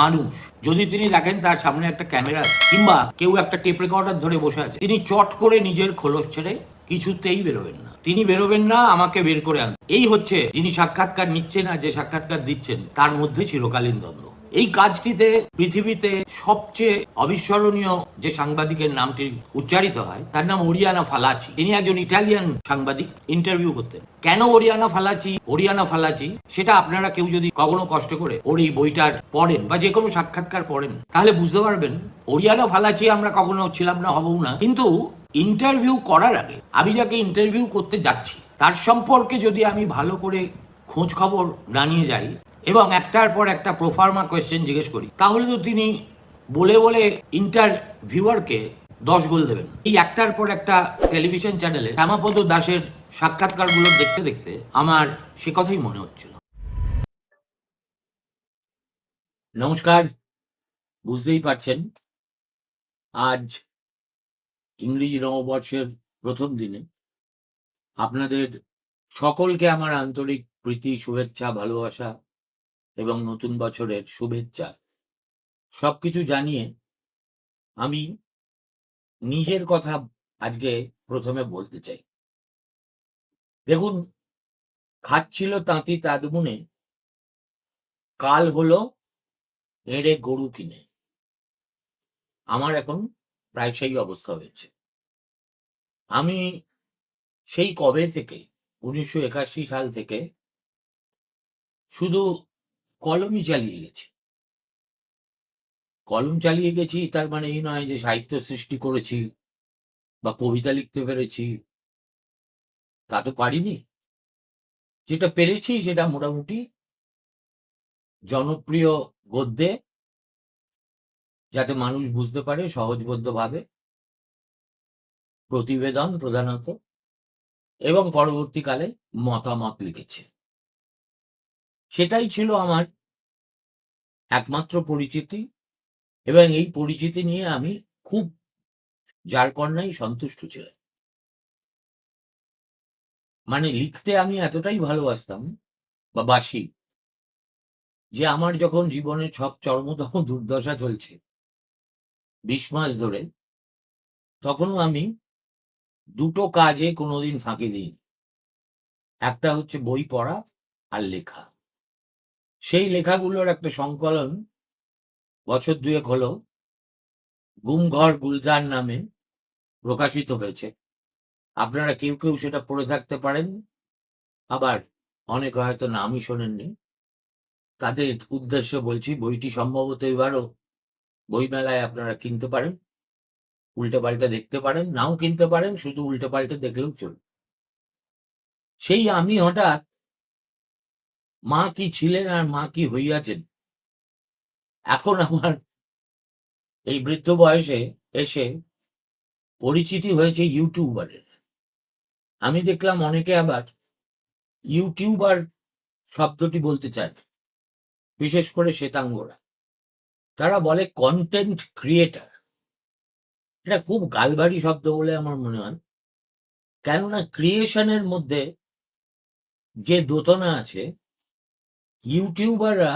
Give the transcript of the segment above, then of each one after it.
মানুষ, যদি তিনি দেখেন তার সামনে একটা ক্যামেরা কিংবা কেউ একটা টেপ রেকর্ডার ধরে বসে আছে, তিনি চট করে নিজের খোলস ছেড়ে কিছুতেই বেরোবেন না। তিনি বেরোবেন না, আমাকে বের করে আন এই হচ্ছে যিনি সাক্ষাৎকার নিচ্ছেন আর যে সাক্ষাৎকার দিচ্ছেন, তার মধ্যে চিরকালীন দ্বন্দ্ব। এই কাজটিতে পৃথিবীতে সবচেয়ে অবিস্মরণীয় যে সাংবাদিকের নামটি উচ্চারিত হয়, তার নাম ওরিয়ানা ফালাচি। তিনি একজন ইটালিয়ান সাংবাদিক ইন্টারভিউ করতেন। কেন ওরিয়ানা ফালাচি ওরিয়ানা ফালাচি? সেটা আপনারা কেউ যদি কখনো কষ্ট করে ওর এই বইটার পড়েন বা যে কোনো সাক্ষাৎকার পড়েন, তাহলে বুঝতে পারবেন, ওরিয়ানা ফালাচি আমরা কখনো ছিলাম না, হবও না। কিন্তু ইন্টারভিউ করার আগে আমি যাকে ইন্টারভিউ করতে যাচ্ছি, তার সম্পর্কে যদি আমি ভালো করে খোঁজ খবর না নিয়ে যাই এবং একটার পর একটা প্রোফার্মা কোয়েশ্চেন জিজ্ঞেস করি। তাহলে তো তিনি বলে বলে ইন্টারভিউয়ারকে দশ গোল দেবেন। এই একটার পর একটা টেলিভিশন চ্যানেলে শ্যামাপদ দাসের সাক্ষাৎকারগুলো দেখতে দেখতে আমার সে কথাই মনে হচ্ছিল। নমস্কার, বুঝতেই পারছেন, আজ ইংরেজি নববর্ষের প্রথম দিনে আপনাদের সকলকে আমার আন্তরিক প্রীতি শুভেচ্ছা, ভালোবাসা এবং নতুন বছরের শুভেচ্ছা। সবকিছু জানিয়ে আমি নিজের কথা আজকে প্রথমে বলতে চাই। দেখুন, খাচ্ছিল তাঁতি তাদমুনে কাল হলো এড়ে গরু কিনে। আমার এখন প্রায় সেই অবস্থা হয়েছে। আমি সেই কবে থেকে, উনিশশো একাশি সাল থেকে শুধু কলমই চালিয়ে গেছি। কলম চালিয়ে গেছি, তার মানে এই নয় যে সাহিত্য সৃষ্টি করেছি বা কবিতা লিখতে পেরেছি। তা তো পারিনি। যেটা পেরেছি সেটা মোটামুটি জনপ্রিয় গদ্যে, যাতে মানুষ বুঝতে পারে, সহজবোধ্যভাবে। প্রতিবেদন প্রধানত। এবং পরবর্তীকালে মতামত লিখেছে। সেটাই ছিল আমার একমাত্র পরিচিতি এবং এই পরিচিতি নিয়ে আমি খুব, যার কন্যাই সন্তুষ্ট ছিলাম। মানে লিখতে আমি এতটাই ভালোবাসতাম, বা বাসি, যে আমার যখন জীবনের সব চরমতম দুর্দশা চলছে, বিশ মাস ধরে, তখনও আমি দুটো কাজে কোনোদিন ফাঁকি দিই একটা হচ্ছে বই পড়া আর লেখা। সেই লেখাগুলোর একটা সংকলন বছর দুয়েক হলো গুমঘর গুলজার নামে প্রকাশিত হয়েছে। আপনারা কেউ কেউ সেটা পড়ে থাকতে পারেন, আবার অনেক হয়তো নামই শোনেননি। তাদের উদ্দেশ্য বলছি, বইটি সম্ভবত এবারও বইমেলায় আপনারা কিনতে পারেন উল্টে পাল্টে দেখতে পারেন, নাও কিনতে পারেন, শুধু উল্টে পাল্টে দেখলেও চলবে। সেই আমি হঠাৎ মা কি ছিলেন আর মা কি হইয়াছেন? এখন আমার এই বৃদ্ধ বয়সে এসে পরিচিতি হয়েছে ইউটিউবারের। আমি দেখলাম অনেকে আবার ইউটিউবার শব্দটি বলতে চায়, বিশেষ করে শ্বেতাঙ্গরা। তারা বলে কন্টেন্ট ক্রিয়েটার এটা খুব গালবাড়ি শব্দ বলে আমার মনে হয়। কেননা ক্রিয়েশনের মধ্যে যে দোতনা আছে ইউটিউবাররা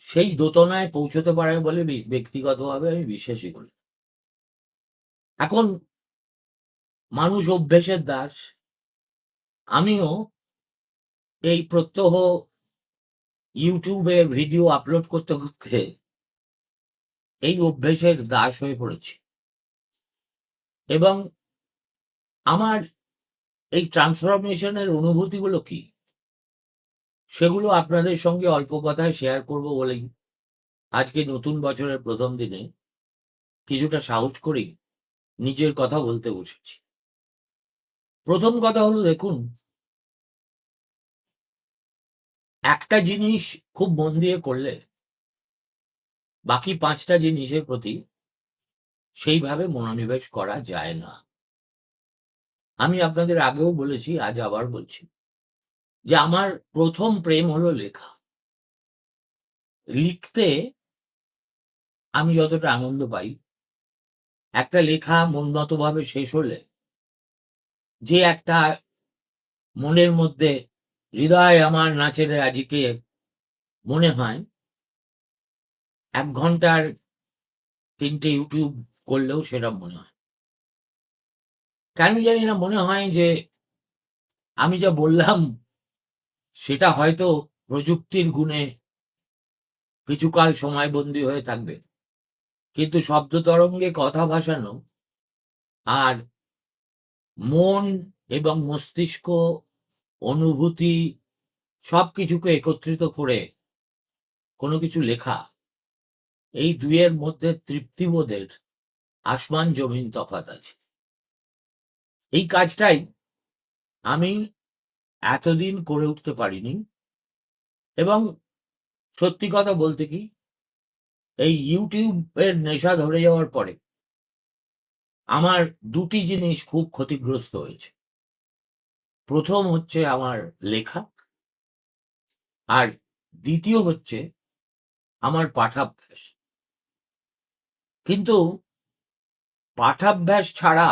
সেই দোতনায় পৌঁছতে পারে বলে ব্যক্তিগতভাবে আমি বিশ্বাসই করি এখন মানুষ অভ্যেসের দাস, আমিও এই প্রত্যহ ইউটিউবে ভিডিও আপলোড করতে করতে এই অভ্যেসের দাস হয়ে পড়েছি। এবং আমার এই ট্রান্সফরমেশনের অনুভূতিগুলো কি? সেগুলো আপনাদের সঙ্গে অল্প কথায় শেয়ার করব বলেই আজকে নতুন বছরের প্রথম দিনে কিছুটা সাহস করেই নিজের কথা বলতে বসেছি। প্রথম কথা হলো, দেখুন, একটা জিনিস খুব মন দিয়ে করলে বাকি পাঁচটা জিনিসের প্রতি সেইভাবে মনোনিবেশ করা যায় না। আমি আপনাদের আগেও বলেছি, আজ আবার বলছি। যে আমার প্রথম প্রেম হলো লেখা। লিখতে আমি যতটা আনন্দ পাই, একটা লেখা মনমতভাবে শেষ হলে, যে একটা মনের মধ্যে হৃদয় আমার নাচের আজকে মনে হয়, এক ঘণ্টার তিনটে ইউটিউব করলেও সেটা মনে হয়। কেন জানি না মনে হয় যে আমি যা বললাম সেটা হয়তো প্রযুক্তির গুণে কিছুকাল সময়বন্দী হয়ে থাকবে। কিন্তু শব্দ তরঙ্গে কথা ভাসানো আর মন এবং মস্তিষ্ক, অনুভূতি সব কিছুকে একত্রিত করে কোনো কিছু লেখা, এই দুইয়ের মধ্যে তৃপ্তিবোধের আসমান জমিন তফাত আছে। এই কাজটাই আমি এতদিন করে উঠতে পারিনি। এবং সত্যি কথা বলতে কি, এই ইউটিউবের নেশা ধরে যাওয়ার পরে আমার দুটি জিনিস খুব ক্ষতিগ্রস্ত হয়েছে। প্রথম হচ্ছে আমার লেখা, আর দ্বিতীয় হচ্ছে আমার পাঠাভ্যাস। কিন্তু পাঠাভ্যাস ছাড়া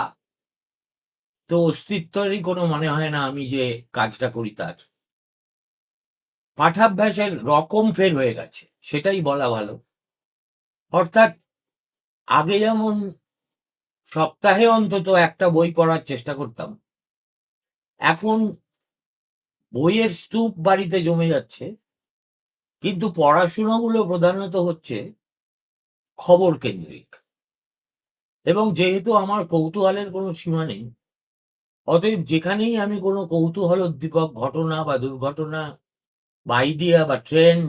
তো অস্তিত্বেরই কোনো মনে হয় না আমি যে কাজটা করি তার। পাঠাভ্যাসের রকম ফের হয়ে গেছে, সেটাই বলা ভালো। অর্থাৎ আগে যেমন সপ্তাহে অন্তত একটা বই পড়ার চেষ্টা করতাম, এখন বইয়ের স্তূপ বাড়িতে জমে যাচ্ছে, কিন্তু পড়াশুনোগুলো প্রধানত হচ্ছে খবর কেন্দ্রিক। এবং যেহেতু আমার কৌতূহলের কোনো সীমা নেই অতএব যেখানেই আমি কোনো কৌতূহল উদ্দীপক ঘটনা বা দুর্ঘটনা বা আইডিয়া বা ট্রেন্ড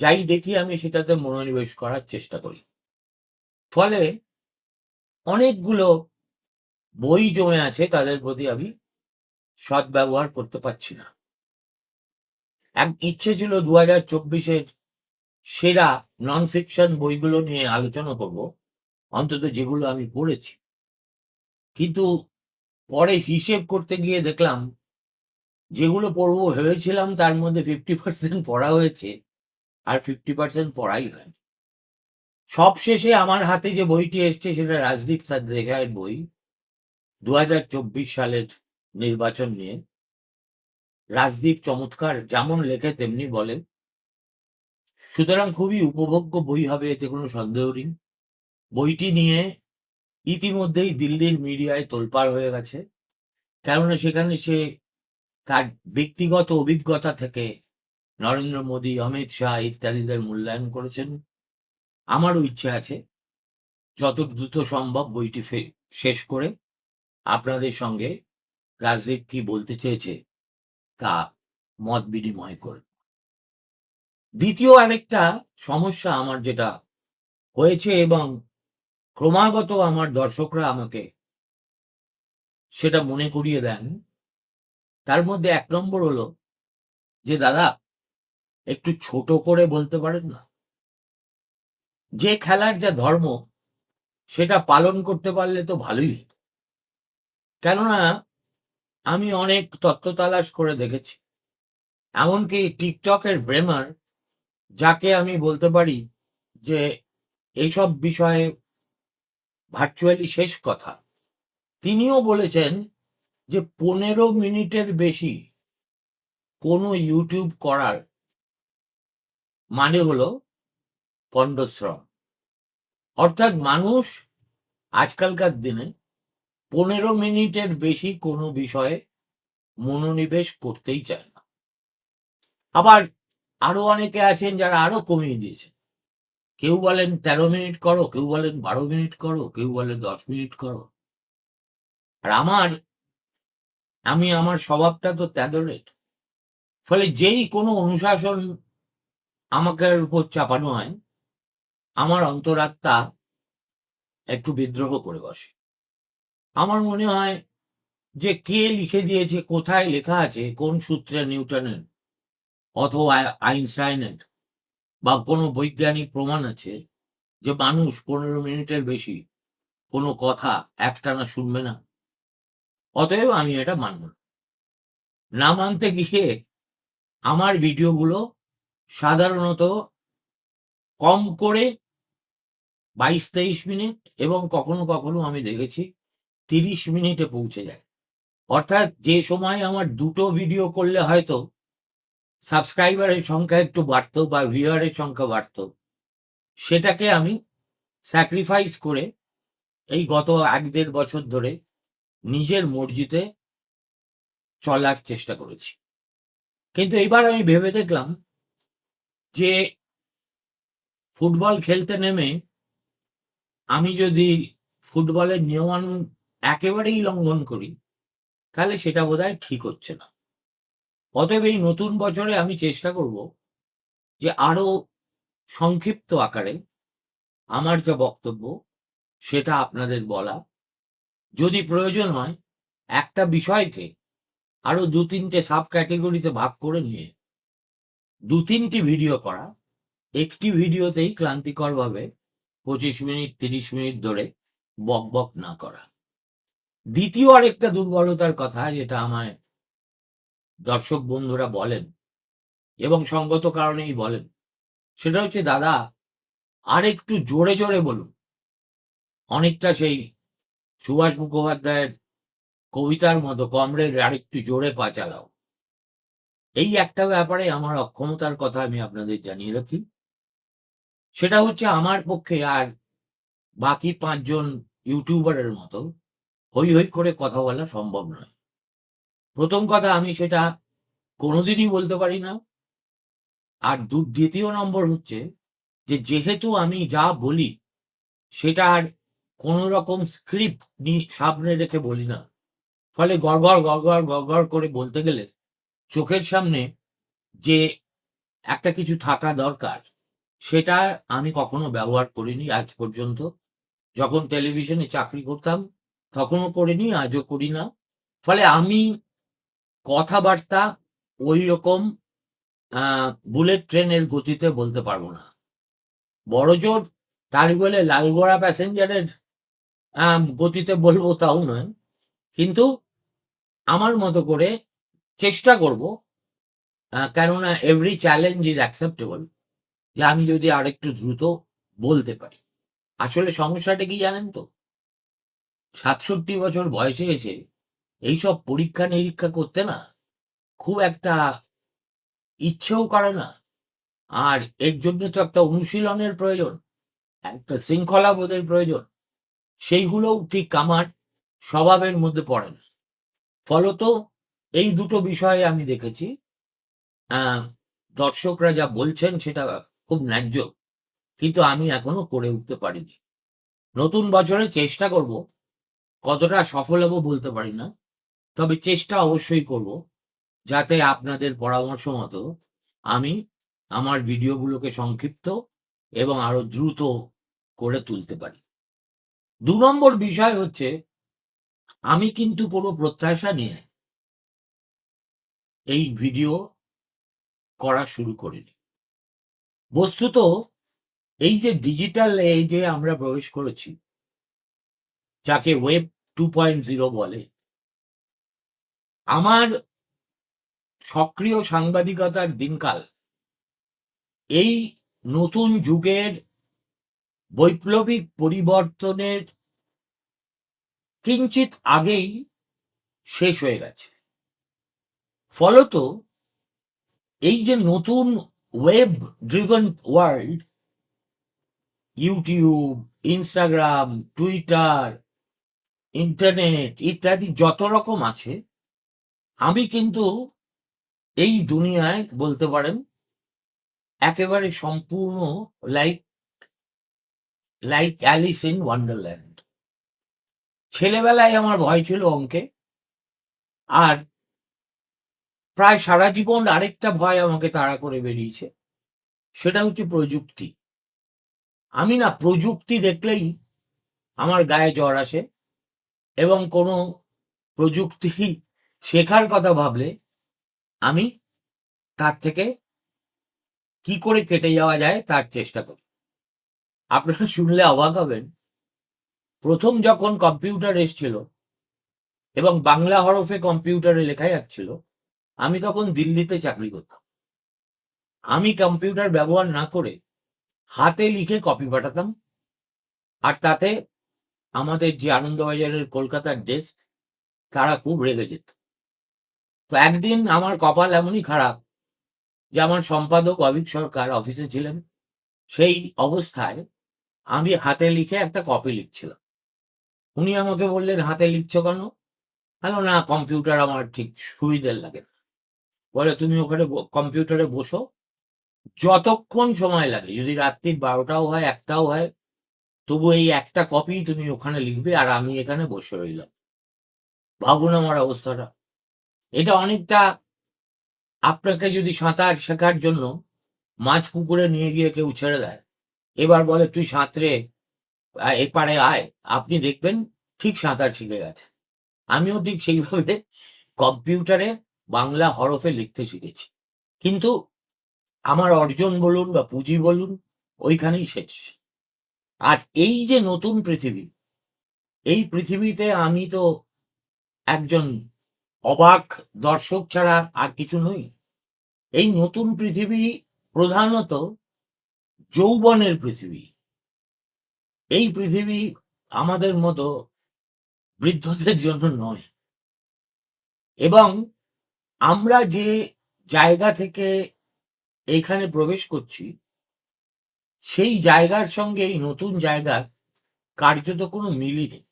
যাই দেখি, আমি সেটাতে মনোনিবেশ করার চেষ্টা করি। ফলে অনেকগুলো বই জমে আছে, তাদের প্রতি আমি সদ্ব্যবহার করতে পারছি না। এক ইচ্ছে ছিল দু হাজার চব্বিশের সেরা নন ফিকশন বইগুলো নিয়ে আলোচনা করব, অন্তত যেগুলো আমি পড়েছি। কিন্তু পরে হিসেব করতে গিয়ে দেখলাম, যেগুলো পড়ব ভেবেছিলাম তার মধ্যে ফিফটি পার্সেন্ট পড়া হয়েছে আর ফিফটি পার্সেন্ট পড়াই হয়নি। সব শেষে আমার হাতে যে বইটি এসছে সেটা রাজদীপ সাদেখায়ের বই দু হাজার চব্বিশ সালের নির্বাচন নিয়ে। রাজদীপ চমৎকার, যেমন লেখে তেমনি বলে। সুতরাং খুবই উপভোগ্য বই হবে, এতে কোনো সন্দেহ নেই। বইটি নিয়ে ইতিমধ্যেই দিল্লির মিডিয়ায় তোলপাড় হয়ে গেছে। কেননা সেখানে সে তার ব্যক্তিগত অভিজ্ঞতা থেকে নরেন্দ্র মোদী, অমিত শাহ ইত্যাদিদের মূল্যায়ন করেছেন। আমারও ইচ্ছে আছে যত দ্রুত সম্ভব বইটি শেষ করে আপনাদের সঙ্গে রাজদীপ কি বলতে চেয়েছে তা মত বিনিময় করে দ্বিতীয় আরেকটা সমস্যা আমার যেটা হয়েছে এবং ক্রমাগত আমার দর্শকরা আমাকে সেটা মনে করিয়ে দেন। তার মধ্যে এক নম্বর হলো যে, দাদা, একটু ছোট করে বলতে পারেন না? যে খেলার যা ধর্ম, সেটা পালন করতে পারলে তো ভালোই হতো। কেননা, আমি অনেক তত্ত্ব তালাশ করে দেখেছি। এমনকি টিকটকের ব্রেমার, যাকে আমি বলতে পারি যে, এইসব বিষয়ে ভার্চুয়ালি শেষ কথা। তিনিও বলেছেন যে পনেরো মিনিটের বেশি কোনো ইউটিউব করার মানে হলো পণ্ডশ্রম। অর্থাৎ মানুষ আজকালকার দিনে পনেরো মিনিটের বেশি কোনো বিষয়ে মনোনিবেশ করতেই চায় না। আবার আরও অনেকে আছেন যারা আরও কমিয়ে দিয়েছেন। কেউ বলেন তেরো মিনিট করো, কেউ বলেন বারো মিনিট করো, কেউ বলেন দশ মিনিট করো। আর আমার, আমি আমার স্বভাবটা তো তেদরের ফলে যেই কোনো অনুশাসন আমাকে উপর চাপানো হয়, আমার অন্তরাত্মা একটু বিদ্রোহ করে বসে। আমার মনে হয় যে কে লিখে দিয়েছে, কোথায় লেখা আছে, কোন সূত্রে নিউটনের অথবা আইনস্টাইনের বা কোনো বৈজ্ঞানিক প্রমাণ আছে যে মানুষ পনেরো মিনিটের বেশি কোনো কথা একটানা শুনবে না অতএব আমি এটা মানব না। না মানতে গিয়ে আমার ভিডিওগুলো সাধারণত কম করে বাইশ তেইশ মিনিট এবং কখনো কখনো আমি দেখেছি তিরিশ মিনিটে পৌঁছে যায় অর্থাৎ যে সময় আমার দুটো ভিডিও করলে হয়তো সাবস্ক্রাইবারের সংখ্যা একটু বাড়তো বা ভিউয়ারের সংখ্যা বাড়তো, সেটাকে আমি স্যাক্রিফাইস করে এই গত এক দেড় বছর ধরে নিজের মর্জিতে চলার চেষ্টা করেছি। কিন্তু এবার আমি ভেবে দেখলাম যে ফুটবল খেলতে নেমে আমি যদি ফুটবলের নিয়মানুন একেবারেই লঙ্ঘন করি, তাহলে সেটা বোধহয় ঠিক হচ্ছে না। অতএব এই নতুন বছরে আমি চেষ্টা করব যে আরও সংক্ষিপ্ত আকারে আমার যা বক্তব্য সেটা আপনাদের বলা। যদি প্রয়োজন হয়, একটা বিষয়কে আরও দু তিনটে সাব ক্যাটেগরিতে ভাগ করে নিয়ে দু তিনটি ভিডিও করা, একটি ভিডিওতেই ক্লান্তিকরভাবে পঁচিশ মিনিট, তিরিশ মিনিট ধরে বক বক না করা। দ্বিতীয় আরেকটা দুর্বলতার কথা, যেটা আমায় দর্শক বন্ধুরা বলেন এবং সঙ্গত কারণেই বলেন। সেটা হচ্ছে, দাদা আর একটু জোরে জোরে বলুন। অনেকটা সেই সুভাষ মুখোপাধ্যায়ের কবিতার মতো কমরেড আর একটু জোরে পা চালাও। এই একটা ব্যাপারে আমার অক্ষমতার কথা আমি আপনাদের জানিয়ে রাখি। সেটা হচ্ছে, আমার পক্ষে আর বাকি পাঁচজন ইউটিউবারের মতো হই হই করে কথা বলা সম্ভব নয়। প্রথম কথা আমি সেটা কোনোদিনই বলতে পারি না। আর দু- দ্বিতীয় নম্বর হচ্ছে যে যেহেতু আমি যা বলি, সেটা আর কোনো রকম স্ক্রিপ্ট সামনে রেখে বলি না। ফলে গড়গড় গড়গড় গড়গড় করে বলতে গেলে চোখের সামনে যে একটা কিছু থাকা দরকার, সেটা আমি কখনো ব্যবহার করিনি আজ পর্যন্ত। যখন টেলিভিশনে চাকরি করতাম, তখনও করিনি, আজও করি না। ফলে আমি কথাবার্তা ওই রকম বুলেট ট্রেনের গতিতে বলতে পারব না। বড় জোর তার বলে লালগোড়া প্যাসেঞ্জারের গতিতে বলব তাও নয়। কিন্তু আমার মতো করে চেষ্টা করব কেননা এভরি চ্যালেঞ্জ ইজ অ্যাকসেপ্টেবল যে আমি যদি আরেকটু দ্রুত বলতে পারি। আসলে সমস্যাটা কি জানেন তো? সাতষট্টি বছর বয়সে এসে এইসব পরীক্ষা নিরীক্ষা করতে না খুব একটা ইচ্ছেও করে না। আর এর জন্য তো একটা অনুশীলনের প্রয়োজন, একটা শৃঙ্খলা বোধের প্রয়োজন, সেইগুলোও ঠিক আমার স্বভাবের মধ্যে পড়ে না। ফলত এই দুটো বিষয়ে আমি দেখেছি দর্শকরা যা বলছেন সেটা খুব ন্যায্য, কিন্তু আমি এখনও করে উঠতে পারিনি। নতুন বছরে চেষ্টা করব, কতটা সফল হব বলতে পারি না। তবে চেষ্টা অবশ্যই করব যাতে আপনাদের পরামর্শ মতো আমি আমার ভিডিওগুলোকে সংক্ষিপ্ত এবং আরও দ্রুত করে তুলতে পারি। দু নম্বর বিষয় হচ্ছে, আমি কিন্তু কোনো প্রত্যাশা নিয়ে এই ভিডিও করা শুরু করিনি। বস্তুত এই যে ডিজিটাল এজে আমরা প্রবেশ করেছি, যাকে ওয়েব টু পয়েন্ট জিরো বলে আমার সক্রিয় সাংবাদিকতার দিনকাল এই নতুন যুগের বৈপ্লবিক পরিবর্তনের কিঞ্চিত আগেই শেষ হয়ে গেছে। ফলত এই যে নতুন web driven world YouTube Instagram Twitter internet ইত্যাদি যত রকম আছে আমি কিন্তু এই দুনিয়ায় বলতে পারেন একেবারে সম্পূর্ণ like like Alice in Wonderland ছেলেবেলায় আমার ভয় ছিল অঙ্কে, আর প্রায় সারা জীবন আরেকটা ভয় আমাকে তাড়া করে বেরিয়েছে, সেটা হচ্ছে প্রযুক্তি। আমি না প্রযুক্তি দেখলেই আমার গায়ে জ্বর আসে, এবং কোনো প্রযুক্তি শেখার কথা ভাবলে আমি তার থেকে কি করে কেটে যাওয়া যায় তার চেষ্টা করি। আপনারা শুনলে অবাক হবেন, প্রথম যখন কম্পিউটার এসছিল এবং বাংলা হরফে কম্পিউটারে লেখা যাচ্ছিল, আমি তখন দিল্লিতে চাকরি করতাম। আমি কম্পিউটার ব্যবহার না করে হাতে লিখে কপি পাঠাতাম আর তাতে আমাদের যে আনন্দবাজারের কলকাতার ডেস্ক, তারা খুব রেগে যেত। তো একদিন আমার কপাল এমনই খারাপ যে আমার সম্পাদক অভিক সরকার অফিসে ছিলেন। সেই অবস্থায় আমি হাতে লিখে একটা কপি লিখছিলাম। উনি আমাকে বললেন, হাতে লিখছো কেন? হ্যালো না কম্পিউটার আমার ঠিক সুবিধের লাগে না। বলে, তুমি ওখানে কম্পিউটারে বসো। যতক্ষণ সময় লাগে, যদি রাত্রির বারোটাও হয়, একটাও হয়, তবু এই একটা কপি তুমি ওখানে লিখবে আর আমি এখানে বসে রইলাম। ভাবুন আমার অবস্থাটা। এটা অনেকটা আপনাকে যদি সাঁতার শেখার জন্য মাছ পুকুরে নিয়ে গিয়ে কেউ ছেড়ে দেয়, এবার বলে, তুই সাঁতরে এপারে আয়। আপনি দেখবেন ঠিক সাঁতার শিখে গেছে। আমিও ঠিক সেইভাবে কম্পিউটারে বাংলা হরফে লিখতে শিখেছি। কিন্তু আমার অর্জন বলুন বা পুঁজি বলুন, ওইখানেই শেষ। আর এই যে নতুন পৃথিবী, এই পৃথিবীতে আমি তো একজন অবাক দর্শক ছাড়া আর কিছু নই। এই নতুন পৃথিবী প্রধানত যৌবনের পৃথিবী। এই পৃথিবী আমাদের মতো বৃদ্ধদের জন্য নয়। এবং আমরা যে জায়গা থেকে এখানে প্রবেশ করছি, সেই জায়গার সঙ্গে এই নতুন জায়গার কার্যত কোনো মিলই নেই।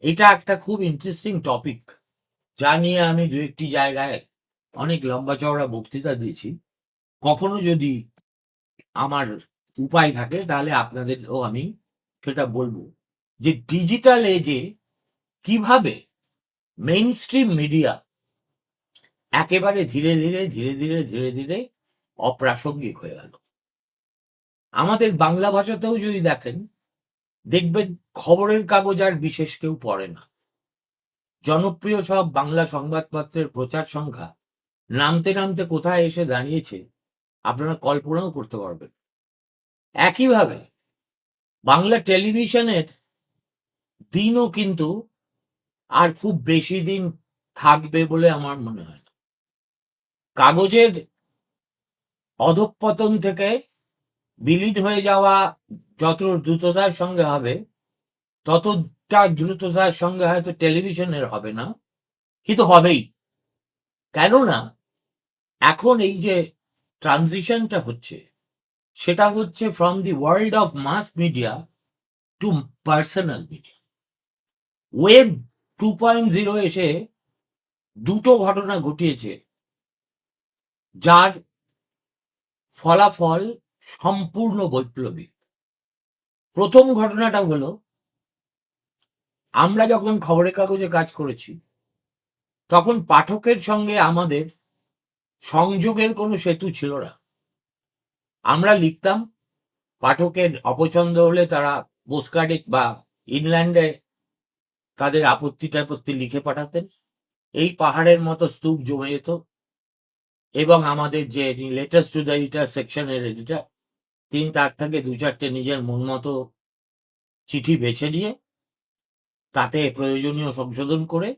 এটা একটা খুব ইন্টারেস্টিং টপিক যা নিয়ে আমি দু একটি জায়গায় অনেক লম্বা চওড়া বক্তৃতা দিয়েছি, কখনো যদি আমার উপায় থাকে তাহলে আপনাদেরও আমি সেটা বলব। যে ডিজিটাল এজে কীভাবে মেইন স্ট্রিম মিডিয়া একেবারে ধীরে ধীরে ধীরে ধীরে ধীরে ধীরে অপ্রাসঙ্গিক হয়ে গেল। আমাদের বাংলা ভাষাতেও যদি দেখেন, দেখবেন খবরের কাগজ আর বিশেষ কেউ পড়ে না। জনপ্রিয় সব বাংলা সংবাদপত্রের প্রচার সংখ্যা নামতে নামতে কোথায় এসে দাঁড়িয়েছে, আপনারা কল্পনাও করতে পারবেন। একইভাবে বাংলা টেলিভিশনের দিনও কিন্তু আর খুব বেশি দিন থাকবে বলে আমার মনে হয় কাগজের অধঃপতন থেকে বিলীন হয়ে যাওয়া যত দ্রুততার সঙ্গে হবে ততটা দ্রুততার সঙ্গে হয়তো টেলিভিশনের হবে না, কিন্তু হবেই। কেননা, এখন এই যে ট্রানজিশনটা হচ্ছে, সেটা হচ্ছে from the world of mass media to personal media web two point zero এসে দুটো ঘটনা ঘটিয়েছে, যার ফলাফল সম্পূর্ণ বৈপ্লবিক। প্রথম ঘটনাটা হলো আমরা যখন খবরের কাগজে কাজ করেছি, তখন পাঠকের সঙ্গে আমাদের সংযোগের কোনো সেতু ছিল না। আমরা লিখতাম, পাঠকের অপছন্দ হলে তারা পোস্টকার্ডে বা ইংল্যান্ডে তাদের আপত্তি টাপত্তি লিখে পাঠাতেন। এই পাহাড়ের মতো স্তূপ জমে যেত এবং আমাদের যে লেটেস্ট টু দ্য এডিটার সেকশনের এডিটার তিনি তার থেকে দু চারটে নিজের মন মতো চিঠি বেছে নিয়ে তাতে প্রয়োজনীয় সংশোধন করে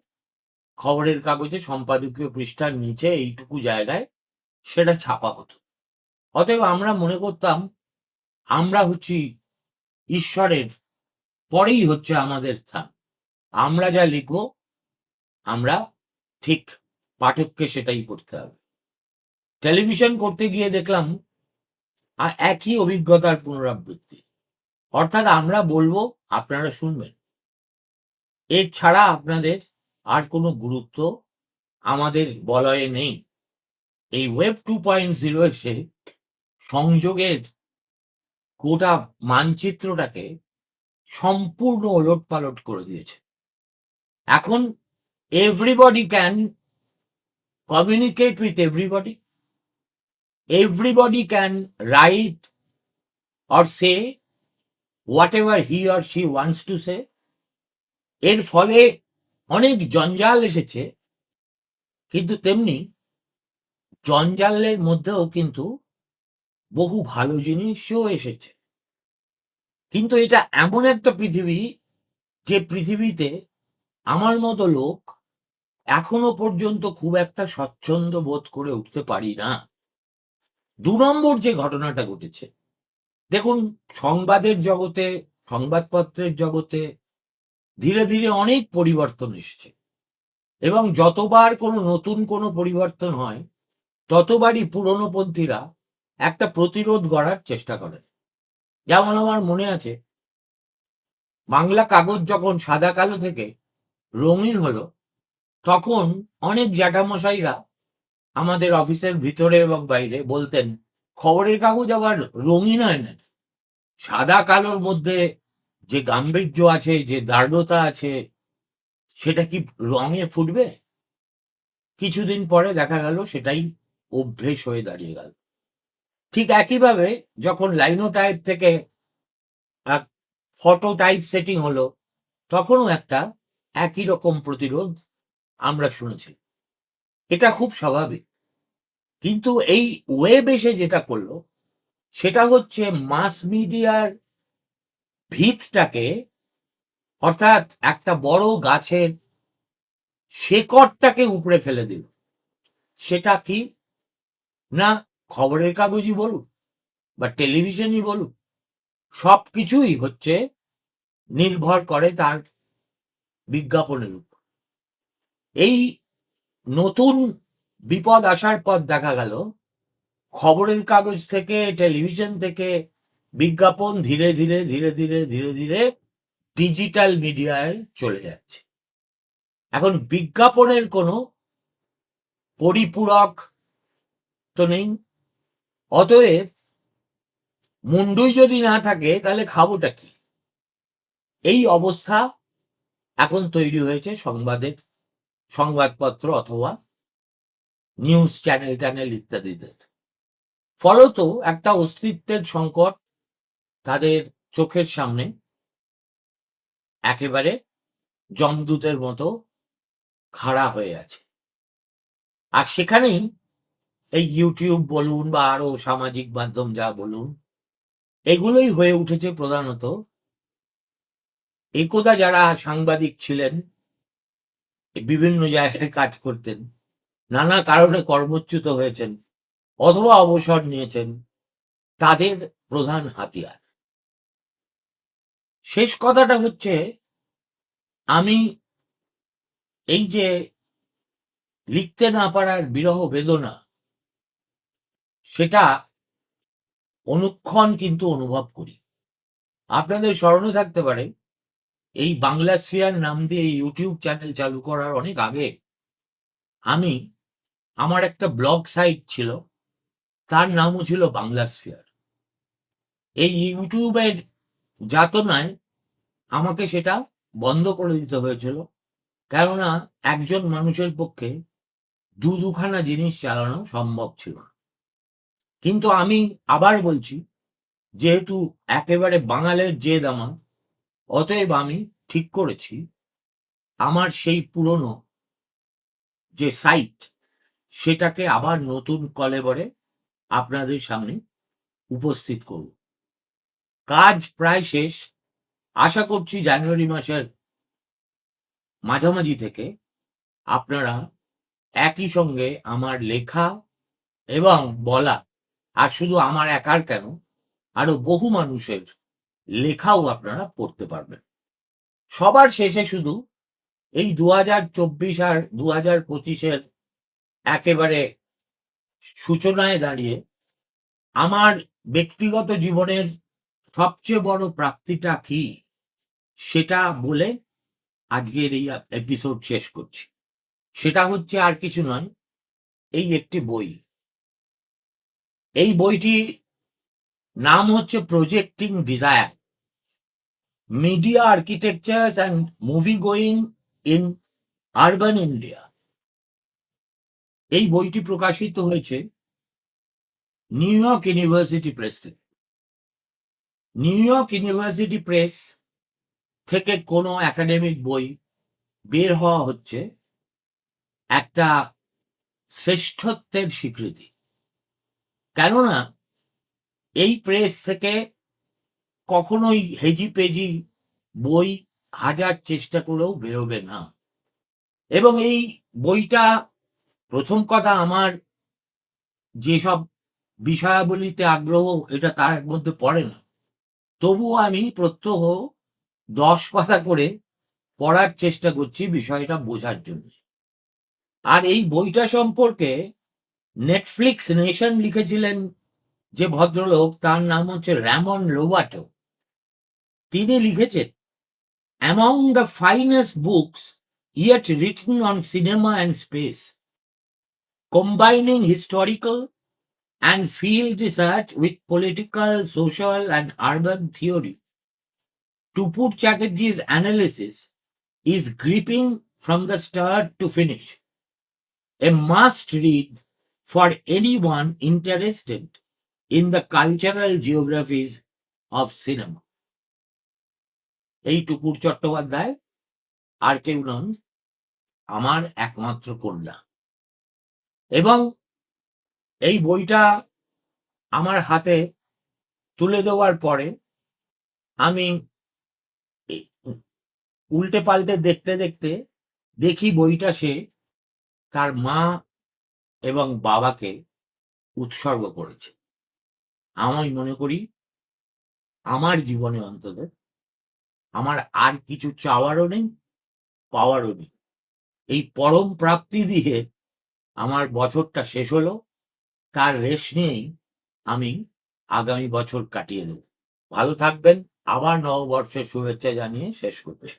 খবরের কাগজে সম্পাদকীয় পৃষ্ঠার নিচে এইটুকু জায়গায় সেটা ছাপা হতো। অতএব আমরা মনে করতাম, আমরা হচ্ছি ঈশ্বরের, পরেই হচ্ছে আমাদের স্থান। আমরা যা লিখব, আমরা ঠিক পাঠককে সেটাই করতে হবে। টেলিভিশন করতে গিয়ে দেখলাম আর একই অভিজ্ঞতার পুনরাবৃত্তি। অর্থাৎ আমরা বলব, আপনারা শুনবেন। এর ছাড়া আপনাদের আর কোনো গুরুত্ব আমাদের বলয়ে নেই। এই ওয়েব টু পয়েন্ট জিরো এসে সংযোগের গোটা মানচিত্রটাকে সম্পূর্ণ ওলট পালট করে দিয়েছে। এখন everybody can communicate with everybody everybody can write or say whatever he or she wants to say এর ফলে অনেক জঞ্জাল এসেছে। কিন্তু তেমনি জঞ্জালের মধ্যেও কিন্তু বহু ভালো জিনিসও এসেছে। কিন্তু এটা এমন একটা পৃথিবী, যে পৃথিবীতে আমার মতো লোক এখনও পর্যন্ত খুব একটা স্বচ্ছন্দ বোধ করে উঠতে পারি না। দু নম্বর যে ঘটনাটা ঘটেছে, দেখুন, সংবাদের জগতে, সংবাদপত্রের জগতে ধীরে ধীরে অনেক পরিবর্তন এসছে। এবং যতবার কোনো নতুন কোনো পরিবর্তন হয়, ততবারই পুরনোপন্থীরা একটা প্রতিরোধ গড়ার চেষ্টা করেন। যেমন আমার মনে আছে, বাংলা কাগজ যখন সাদা কালো থেকে রঙিন হলো, তখন অনেক জ্যাঠামশাইরা আমাদের অফিসের ভিতরে এবং বাইরে বলতেন, খবরের কাগজ আবার রঙিন হয় নাকি? সাদা কালোর মধ্যে যে গাম্ভীর্য আছে, যে দার্ঢ়তা আছে, সেটা কি রঙে ফুটবে? কিছুদিন পরে দেখা গেল সেটাই অভ্যেস হয়ে দাঁড়িয়ে গেল। ঠিক একইভাবে যখন লাইনো টাইপ থেকে এক ফটো টাইপ সেটিং হলো, তখনও একটা একই রকম প্রতিরোধ আমরা শুনেছি। এটা খুব স্বাভাবিক। কিন্তু এই ওয়েব এসে যেটা করল, সেটা হচ্ছে মাস মিডিয়ার ভিতটাকে, অর্থাৎ একটা বড় গাছের শেকড়টাকে উপড়ে ফেলে দিল। সেটা কি? না, খবরের কাগজই বলুন বা টেলিভিশনই বলুন। সব কিছুই হচ্ছে নির্ভর করে তার বিজ্ঞাপনের উপর। এই নতুন বিপদ আসার পর দেখা গেল। খবরের কাগজ থেকে, টেলিভিশন থেকে বিজ্ঞাপন ধীরে ধীরে ধীরে ধীরে ধীরে ধীরে ডিজিটাল মিডিয়ায় চলে যাচ্ছে। এখন বিজ্ঞাপনের কোনো পরিপূরক তো নেই। অতএব মুন্ডুই যদি না থাকে, তাহলে খাবোটা কি? এই অবস্থা এখন তৈরি হয়েছে সংবাদের সংবাদপত্র অথবা নিউজ চ্যানেল ট্যানেল ইত্যাদিদের ফলত একটা অস্তিত্বের সংকট তাদের চোখের সামনে একেবারে জমদূতের মতো খাড়া হয়ে আছে। আর সেখানেই এই ইউটিউব বলুন বা আরও সামাজিক মাধ্যম যা বলুন, এগুলোই হয়ে উঠেছে প্রধানত। একদা যারা সাংবাদিক ছিলেন, বিভিন্ন জায়গায় কাজ করতেন, নানা কারণে কর্মচ্যুত হয়েছেন, অথবা অবসর নিয়েছেন, তাদের প্রধান হাতিয়ার। শেষ কথাটা হচ্ছে, আমি এই যে লিখতে না পারার বিরহ বেদনা, সেটা অনুক্ষণ কিন্তু অনুভব করি। আপনাদের স্মরণে থাকতে পারে, এই বাংলা স্ফিয়ার নাম দিয়ে ইউটিউব চ্যানেল চালু করার অনেক আগে আমি, আমার একটা ব্লগ সাইট ছিল, তার নামও ছিল বাংলা স্ফিয়ার। এই ইউটিউবের যাতনায় আমাকে সেটা বন্ধ করে দিতে হয়েছিল। কেননা একজন মানুষের পক্ষে দু দুখানা জিনিস চালানো সম্ভব ছিল না। কিন্তু আমি আবার বলছি, যেহেতু একেবারে বাঙালের জেদ আমার, অতএব আমি ঠিক করেছি, আমার সেই পুরনো যে সাইট, সেটাকে আবার নতুন কলেবরে আপনাদের সামনে উপস্থিত করব। কাজ প্রায় শেষ। আশা করছি জানুয়ারি মাসের মাঝামাঝি থেকে আপনারা একই সঙ্গে আমার লেখা এবং বলা, আর শুধু আমার একার কেন, আরও বহু মানুষের লেখাও আপনারা পড়তে পারবেন। সবার শেষে শুধু এই দু হাজার চব্বিশ আর দু হাজার পঁচিশের একেবারে সূচনায় দাঁড়িয়ে আমার ব্যক্তিগত জীবনের সবচেয়ে বড় প্রাপ্তিটা কি? সেটা বলে আজকের এই এপিসোড শেষ করছি। সেটা হচ্ছে আর কিছু নয়, এই একটি বই। এই বইটি নাম হচ্ছে projecting desire media architecture and movie going in urban India এই বইটি প্রকাশিত হয়েছে নিউ ইয়র্ক ইউনিভার্সিটি প্রেস থেকে। নিউ ইয়র্ক ইউনিভার্সিটি প্রেস থেকে কোনো একাডেমিক বই বের হওয়া হচ্ছে একটা শ্রেষ্ঠত্বের স্বীকৃতি। কেননা এই প্রেস থেকে কখনোই হেজি পেজি বই হাজার চেষ্টা করেও বেরোবে না। এবং এই বইটা প্রথম কথা আমার যেসব বিষয়াবলিতে আগ্রহ, এটা তার মধ্যে পড়ে না। তবুও আমি প্রত্যহ দশ পাতা করে পড়ার চেষ্টা করছি বিষয়টা বোঝার জন্য। আর এই বইটা সম্পর্কে নেটফ্লিক্স নেশন লিখেছিলেন যে ভদ্রলোক, তার নাম হচ্ছে র্যামন লোবাটো তিনি লিখেছেন among the finest books yet written on cinema and space combining historical and field research with political, social, and urban theory. Tupur Chatterjee's analysis is gripping from the start to finish. A must read for anyone interested in the cultural geographies of cinema. এই টুকুর চট্টোপাধ্যায় আর কেউ নন আমার একমাত্র কন্যা এবং এই বইটা আমার হাতে তুলে দেওয়ার পরে আমি উল্টে পাল্টে দেখতে দেখতে দেখি বইটা সে তার মা এবং বাবাকে উৎসর্গ করেছে। আমি মনে করি আমার জীবনে অন্তত আমার আর কিছু চাওয়ারও নেই, পাওয়ারও নেই। এই পরম প্রাপ্তি দিয়ে আমার বছরটা শেষ হলো। তার রেশ নিয়েই আমি আগামী বছর কাটিয়ে দেব। ভালো থাকবেন। আবার নববর্ষের শুভেচ্ছা জানিয়ে শেষ করছি।